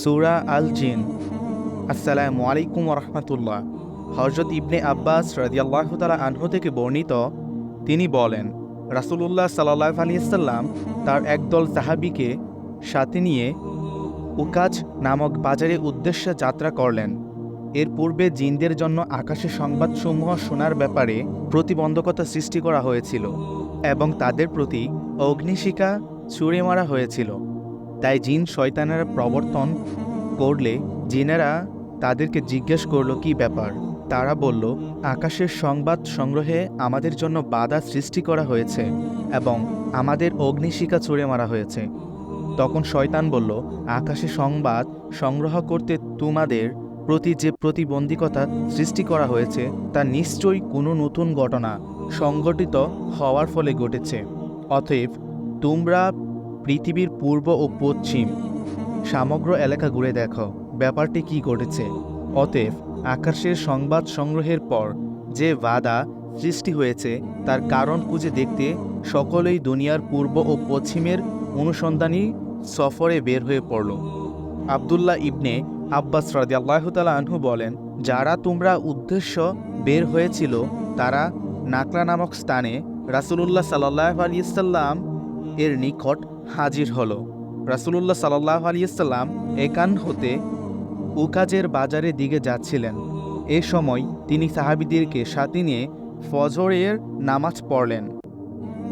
সুরা আল জিন আসসালামু আলাইকুম রহমতুল্লাহ। হজরত ইবনে আব্বাস রাজিয়াল্লাহ তালা আনহু থেকে বর্ণিত, তিনি বলেন, রাসুলুল্লাহ সাল্লাহ আলিয়াল্লাম তার একদল সাহাবিকে সাথে নিয়ে উকাজ নামক বাজারের উদ্দেশ্যে যাত্রা করলেন। এর পূর্বে জিনদের জন্য আকাশে সংবাদসমূহ শোনার ব্যাপারে প্রতিবন্ধকতা সৃষ্টি করা হয়েছিল এবং তাদের প্রতি অগ্নিশিকা ছুঁড়ে মারা হয়েছিল। তাই জিন শয়তানেরা প্রবর্তন করলে জিনেরা তাদেরকে জিজ্ঞেস করল, কি ব্যাপার? তারা বলল, আকাশের সংবাদ সংগ্রহে আমাদের জন্য বাধা সৃষ্টি করা হয়েছে এবং আমাদের অগ্নিশিকা ছুঁড়ে মারা হয়েছে। তখন শয়তান বলল, আকাশে সংবাদ সংগ্রহ করতে তোমাদের প্রতি যে প্রতিবন্ধকতা সৃষ্টি করা হয়েছে, তা নিশ্চয়ই কোনো নতুন ঘটনা সংগঠিত হওয়ার ফলে ঘটেছে। অতএব তোমরা পৃথিবীর পূর্ব ও পশ্চিম। সমগ্র এলাকা ঘুরে দেখো, ব্যাপারটি কি ঘটেছে। অতএব, আকাশের সংবাদ সংগ্রহের পর যে বাধা সৃষ্টি হয়েছে, তার কারণ খুঁজে দেখতে সকলেই দুনিয়ার পূর্ব ও পশ্চিমের অনুসন্ধানী সফরে বের হয়ে পড়ল। আবদুল্লাহ ইবনে আব্বাস রাদি আল্লাহতালা আনহু বলেন, যারা তোমরা উদ্দেশ্য বের হয়েছিল, তারা নাকলা নামক স্থানে রাসুলুল্লাহ সাল্লাহ আলিয়াল্লাম এর নিকট হাজির হল। রাসুলুল্লাহ সাল্লাহ আলিয়াল্লাম একান হতে উকাজের বাজারের দিকে যাচ্ছিলেন। এ সময় তিনি সাহাবিদেরকে সাথে নিয়ে ফজরের নামাজ পড়লেন।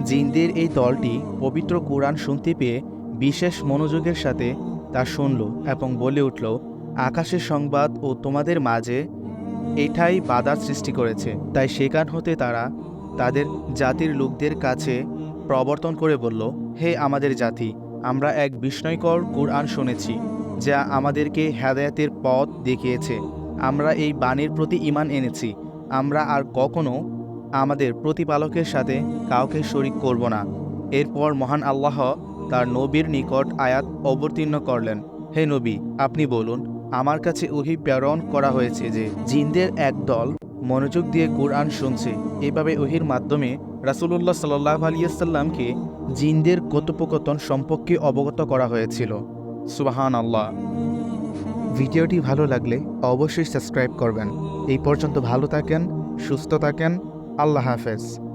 জিনদের এই দলটি পবিত্র কোরআন শুনতে পেয়ে বিশেষ মনোযোগের সাথে তা শুনল এবং বলে উঠল, আকাশের সংবাদ ও তোমাদের মাঝে এটাই বাধার সৃষ্টি করেছে। তাই সেখান হতে তারা তাদের জাতির লোকদের কাছে প্রবর্তন করে বলল, হে আমাদের জাতি, আমরা এক বিস্ময়কর কোরআন শুনেছি, যা আমাদেরকে হেদায়াতের পথ দেখিয়েছে। আমরা এই বাণীর প্রতি ইমান এনেছি। আমরা আর কখনো আমাদের প্রতিপালকের সাথে কাউকে শরিক করব না। এরপর মহান আল্লাহ তার নবীর নিকট আয়াত অবতীর্ণ করলেন, হে নবী, আপনি বলুন, আমার কাছে ওহি প্রেরণ করা হয়েছে যে, জিনদের এক দল মনোযোগ দিয়ে কোরআন শুনছে। এভাবে ওহির মাধ্যমে রাসুলুল্লাহ সাল্লাহ আলিয়াল্লামকে জিনদের কথোপকথন সম্পর্কে অবগত করা হয়েছিল। সুবাহান আল্লাহ ভিডিওটি ভালো লাগলে অবশ্যই সাবস্ক্রাইব করবেন। এই পর্যন্ত ভালো থাকেন, সুস্থ থাকেন। আল্লাহ হাফেজ।